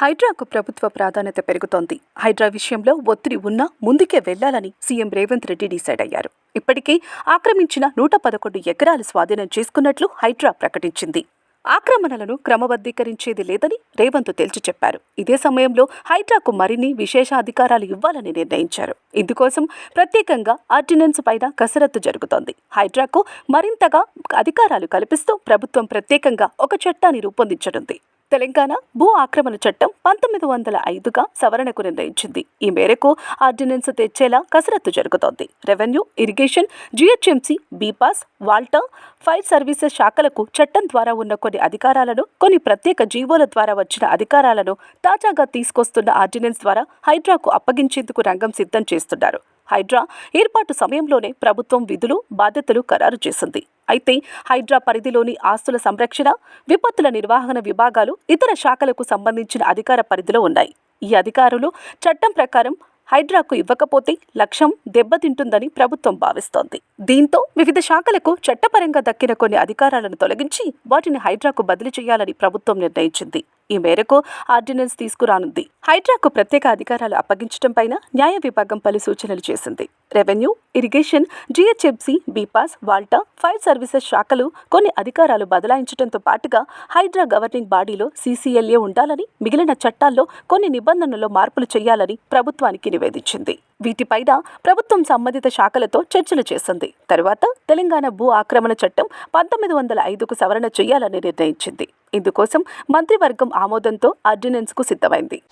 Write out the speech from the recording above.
హైడ్రాకు ప్రభుత్వ ప్రాధాన్యత పెరుగుతోంది. హైడ్రా విషయంలో ఒత్తిడి ఉన్నా ముందుకే వెళ్ళాలని సీఎం రేవంత్ రెడ్డి డిసైడ్ అయ్యారు. ఇప్పటికే ఆక్రమించిన నూట పదకొండు ఎకరాలు స్వాధీనం చేసుకున్నట్లు హైడ్రా ప్రకటించింది. ఆక్రమణలను క్రమబద్ధీకరించేది లేదని రేవంత్ తేల్చి చెప్పారు. ఇదే సమయంలో హైడ్రాకు మరిన్ని విశేష అధికారాలు ఇవ్వాలని నిర్ణయించారు. ఇందుకోసం ప్రత్యేకంగా ఆర్డినెన్స్ పైన కసరత్తు జరుగుతోంది. హైడ్రాకు మరింతగా అధికారాలు కల్పిస్తూ ప్రభుత్వం ప్రత్యేకంగా ఒక చట్టాన్ని రూపొందించనుంది. తెలంగాణ భూ ఆక్రమణ చట్టం పంతొమ్మిది వందల ఐదుగా సవరణకు నిర్ణయించింది. ఈ మేరకు ఆర్డినెన్స్ తెచ్చేలా కసరత్తు జరుగుతోంది. Revenue irrigation GHMC bPASS WALTA fire services శాఖలకు చట్టం ద్వారా ఉన్న కొన్ని అధికారాలను కొన్ని ప్రత్యేక జీవోల ద్వారా వచ్చిన అధికారాలను తాజాగా తీసుకొస్తున్న ఆర్డినెన్స్ ద్వారా హైడ్రాకు అప్పగించేందుకు రంగం సిద్ధం చేస్తున్నారు. హైడ్రా ఏర్పాటు సమయంలోనే ప్రభుత్వం విధులు బాధ్యతలు ఖరారు చేసింది. అయితే హైడ్రా పరిధిలోని ఆస్తుల సంరక్షణ విపత్తుల నిర్వహణ విభాగాలు ఇతర శాఖలకు సంబంధించిన అధికార పరిధిలో ఉన్నాయి. ఈ అధికారులు చట్టం ప్రకారం హైడ్రాకు ఇవ్వకపోతే లక్ష్యం దెబ్బతింటుందని ప్రభుత్వం భావిస్తోంది. దీంతో వివిధ శాఖలకు చట్టపరంగా దక్కిన కొన్ని అధికారాలను తొలగించి వాటిని హైడ్రాకు బదిలీ చేయాలని ప్రభుత్వం నిర్ణయించింది. ఈ మేరకు ఆర్డినెన్స్ తీసుకురానుంది. హైడ్రాకు ప్రత్యేక అధికారాలు అప్పగించడం పైన న్యాయ విభాగం పలు సూచనలు చేసింది. Revenue irrigation GHMC bPASS WALTA fire services శాఖలు కొన్ని అధికారాలు బదలాయించడంతో పాటుగా హైడ్రా గవర్నింగ్ బాడీలో సీసీఎల్ఏ ఉండాలని మిగిలిన చట్టాల్లో కొన్ని నిబంధనల్లో మార్పులు చేయాలని ప్రభుత్వానికి నివేదించింది. వీటిపైన ప్రభుత్వం సంబంధిత శాఖలతో చర్చలు చేసింది. తరువాత తెలంగాణ భూ ఆక్రమణ చట్టం పంతొమ్మిది వందల ఐదుకు సవరణ చేయాలని నిర్ణయించింది. ఇందుకోసం మంత్రివర్గం ఆమోదంతో ఆర్డినెన్స్కు సిద్ధమైంది.